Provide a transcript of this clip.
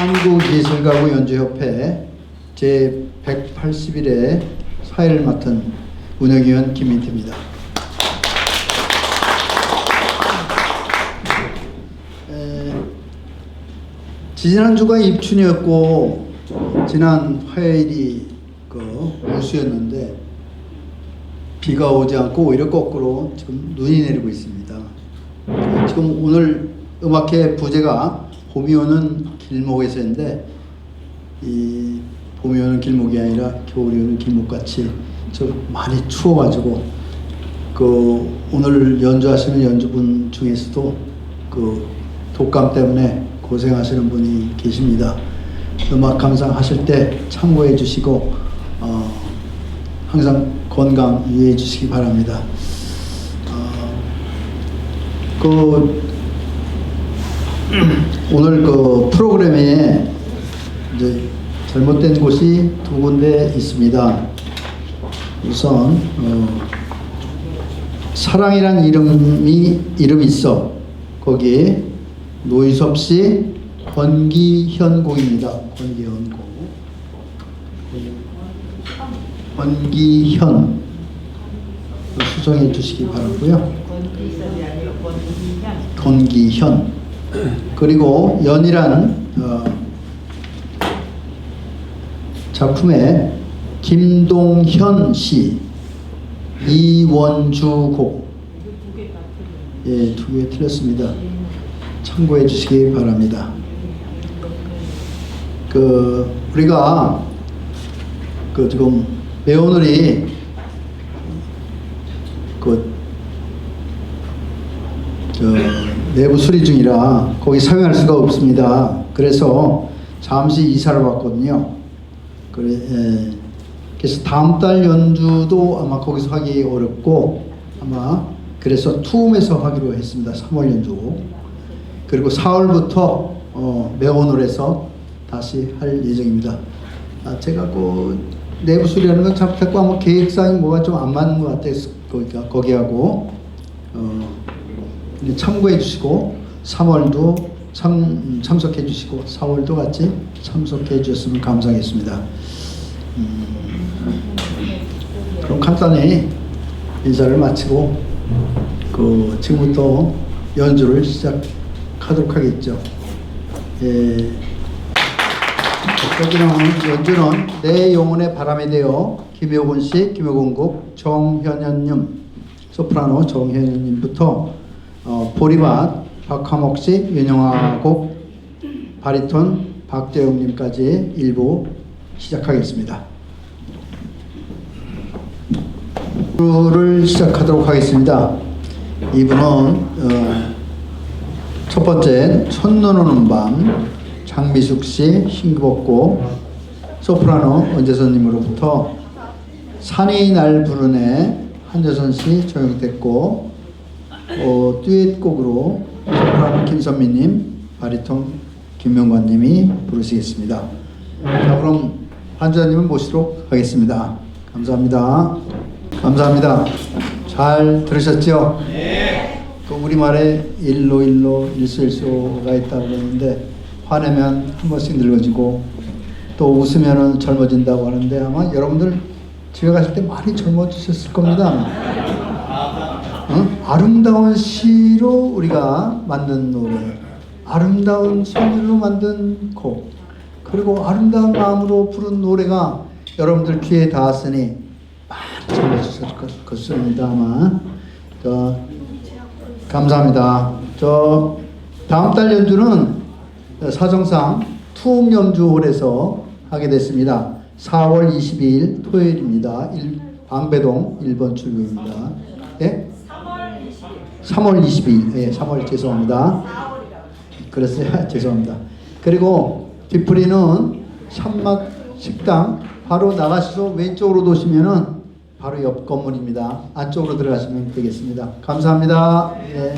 한국예술가구 연주협회 제 180일의 사회를 맡은 운영위원 김민태입니다. 에, 지난주가 입춘이었고 지난 화요일이 그 우수였는데 비가 오지 않고 오히려 거꾸로 지금 눈이 내리고 있습니다. 지금 오늘 음악회 부제가 봄이 오는 길목에서인데 이 봄이 오는 길목이 아니라 겨울이 오는 길목 같이 좀 많이 추워가지고 그 오늘 연주하시는 연주분 중에서도 그 독감 때문에 고생하시는 분이 계십니다. 음악 감상하실 때 참고해 주시고 어, 항상 건강 유의해 주시기 바랍니다. 어, 그 오늘 그 프로그램에 이제 잘못된 곳이 두 군데 있습니다. 우선 어, 사랑이란 이름이 이름이 있어 거기에 노희섭 씨 권기현 곡입니다. 권기현 곡. 권기현 수정해 주시기 바라고요. 권기현 그리고 연이라는 어, 작품에 김동현 씨 이원주 곡 예, 두 개 틀렸습니다. 참고해 주시기 바랍니다. 그 우리가 그 지금 매오늘이 그 저 내부 수리 중이라 거기 사용할 수가 없습니다. 그래서 잠시 이사를 왔거든요. 그래, 예. 그래서 다음 달 연주도 아마 거기서 하기 어렵고 아마 그래서 투움에서 하기로 했습니다. 3월 연주. 그리고 4월부터 어, 매원홀에서 다시 할 예정입니다. 아, 제가 그 내부 수리하는 건 잘못했고 아마 계획상이 뭐가 좀 안 맞는 것 같아요. 거기하고 어, 참고해 주시고 3월도 참, 참석해 주시고 4월도 같이 참석해 주셨으면 감사하겠습니다. 음, 그럼 간단히 인사를 마치고 그 지금부터 연주를 시작하도록 하겠죠. 예, 연주는 내 영혼의 바람에 대어 김효곤 씨, 김효곤 곡, 정현현님, 소프라노 정현현님부터 어, 보리밭 박하목 씨, 윤영아 곡, 바리톤 박재웅님까지 일부 시작하겠습니다. 를 시작하도록 하겠습니다. 이분은 어, 첫 번째 첫눈 오는 밤 장미숙 씨 싱그럽고 소프라노 은재선님으로부터 산이 날 부르네 한재선 씨 조용됐고 어, 듀엣곡으로 소프라노 김선미님 바리톤 김명관님이 부르시겠습니다. 자 그럼 한재선님을 모시도록 하겠습니다. 감사합니다. 감사합니다. 잘 들으셨죠? 네. 그 우리말에 일로 일로 일소 일소가 있다고 그러는데 화내면 한 번씩 늙어지고 또 웃으면 젊어진다고 하는데 아마 여러분들 집에 가실 때 많이 젊어지셨을 겁니다. 응? 아름다운 시로 우리가 만든 노래, 아름다운 소리로 만든 곡, 그리고 아름다운 마음으로 부른 노래가 여러분들 귀에 닿았으니 많이 잘해주셨을 것- 것입니다. 아마. 저, 감사합니다. 저 다음 달 연주는 사정상 투움 연주홀에서 하게 됐습니다. 4월 22일 토요일입니다. 일, 방배동 1번 출구입니다. 예? 3월 22일. 예, 3월 죄송합니다. 그랬어요. 죄송합니다. 그리고 뒤풀이는 샴맛 식당 바로 나가셔서 왼쪽으로 도시면은 바로 옆 건물입니다. 안쪽으로 들어가시면 되겠습니다. 감사합니다. 예.